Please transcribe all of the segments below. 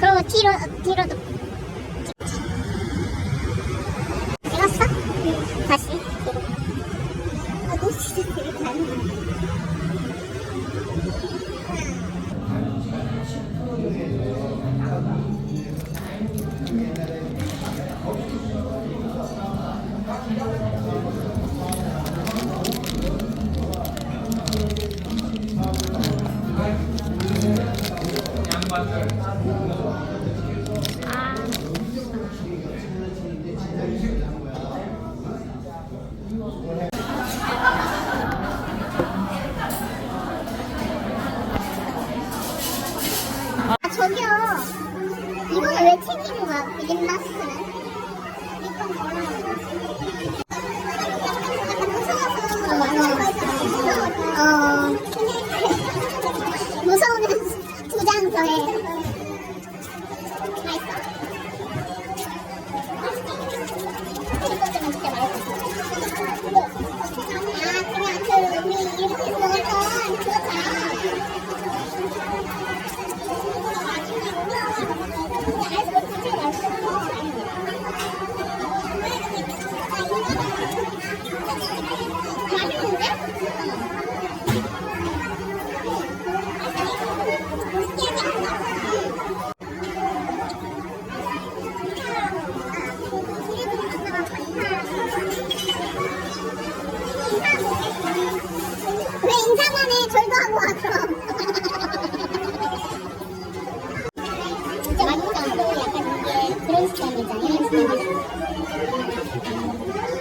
그리고 뒤로, 뒤로도 약간 이게 그런 스타일이잖아. 이런 스타일. 너무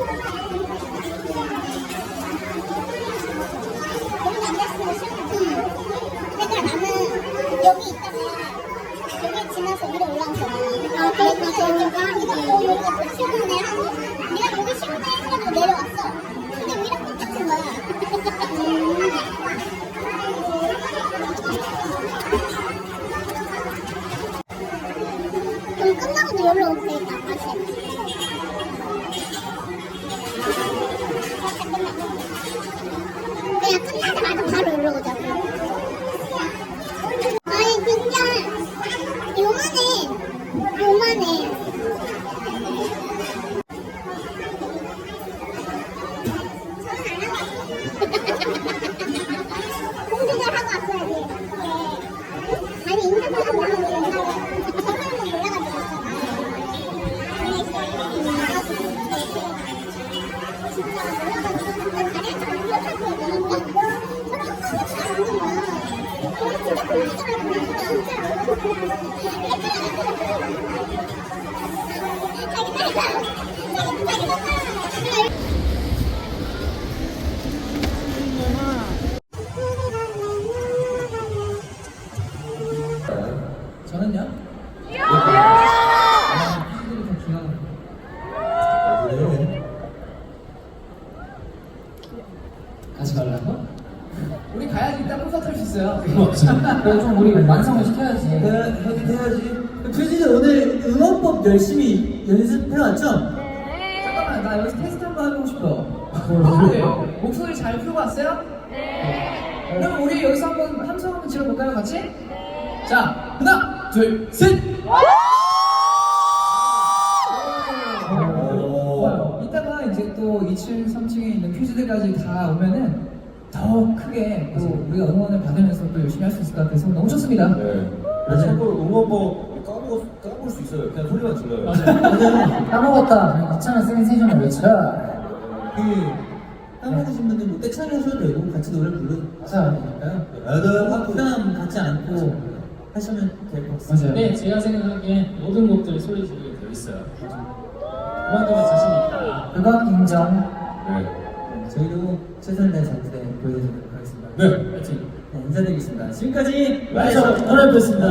저는요? 아, 팬들이 좀 기가 막혀요. 가지 말라고? 우리 가야지 이따 콘서트 할 수 있어요. 그래 좀 우리 완성을 시켜야지. 네, 하긴 해야지. 프리즈 오늘 응원법 열심히 연습해왔죠? 잠깐만 나 여기서 테스트 한 번 해보고 싶어. 네. 목소리 잘 풀고 왔어요? 네. 그럼 우리 여기서 한번 함성 한번 질러볼까요 같이? 자 하나 둘 셋. 좋아요. 이따가 이제 또 2층, 3층에 있는 퀴즈들까지 다 오면은 더 크게 또 우리가 응원을 받으면서 또 열심히 할 수 있을 것 같아서 너무 좋습니다. 네. 그래서 참고로 응원법 까먹을, 까먹을 수 있어요. 그냥 소리만 질러요. 까먹었다. 쓰는 세션을 외쳐. 그, 까먹으신 분들 뭐 떼창 하셔도 되고 같이 노래 부르도 맞아요. 되니까요. 맞아요. 부담 갖지 않고 하시면 될 것 같습니다. 맞아요. 네, 제가 생각하기엔 모든 곡들이 소리 지르게 되어 있어요. 그만큼의 자신이 있다. 그건 인정. 네. 저희도 최선을 다해서 무대 보여드리도록 하겠습니다. 네, 파이팅. 네, 인사드리겠습니다. 지금까지 라이저 터널프였습니다.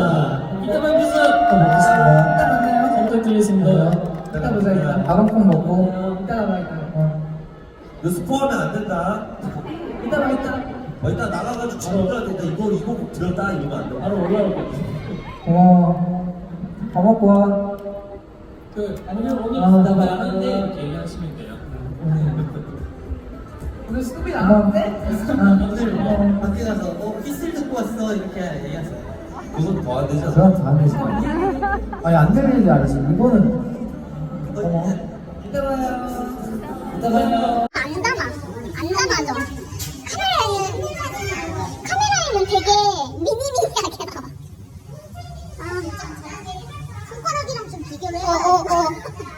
이따 뵙겠습니다. 또 먹겠습니다. 이따 만나요. 잘 부탁드리겠습니다. 이따 보자. 일단 밥한컵 먹고. 이따가 봐. 이따. 어. 너 스포하면 안 된다. 이따 봐. 이따. 어, 일단 나가가지고 친구들한테 나 이거 이거 곡 들었다 이러면 안 돼. 바로 올라올 거예요. 고마워. 밥 먹고 와. 그 아니면 오늘 아, 나 나가는데. 이렇게 얘기하시면 오늘 스톱이 나왔는데? 오늘 어, 밖에 가서 어 휘슬 듣고 왔어 이렇게 얘기하세요. 그건 더안 되잖아. 그건 다안 되지. 아니 안 되는 줄 알았어. 이거는 어머. 이따 봐요. 이따 봐요. 안 담아. 안 담아져. 카메라에는 카메라에는 되게 미니미니하게 나와. 아, 손가락이랑 좀 비교를 해. 어, 어, 어, 어, 어,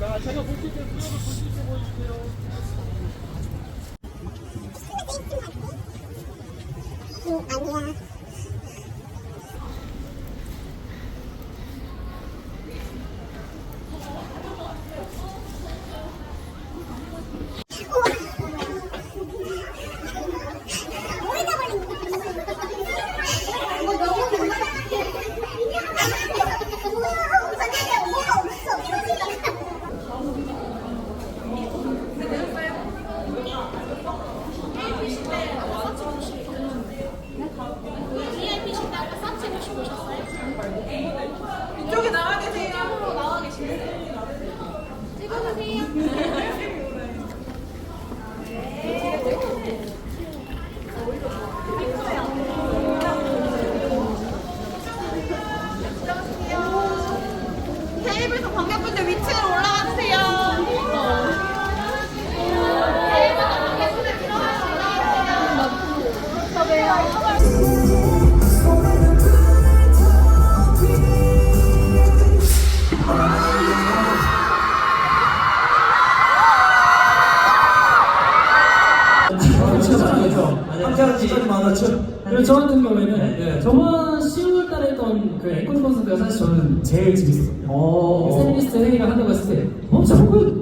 자, 제가 볼 티켓 보여주세요. 응, 아니야. 그리고 저 같은 경우에는 네. 저번 10월 달에 했던 그 앵콜 콘서트가 사실 저는 제일 재밌었어요. 오. 셀리스트 회의를 한다고 했을 때, 어, 저걸,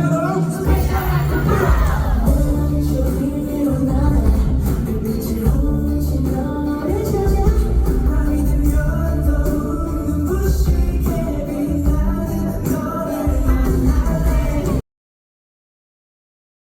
네,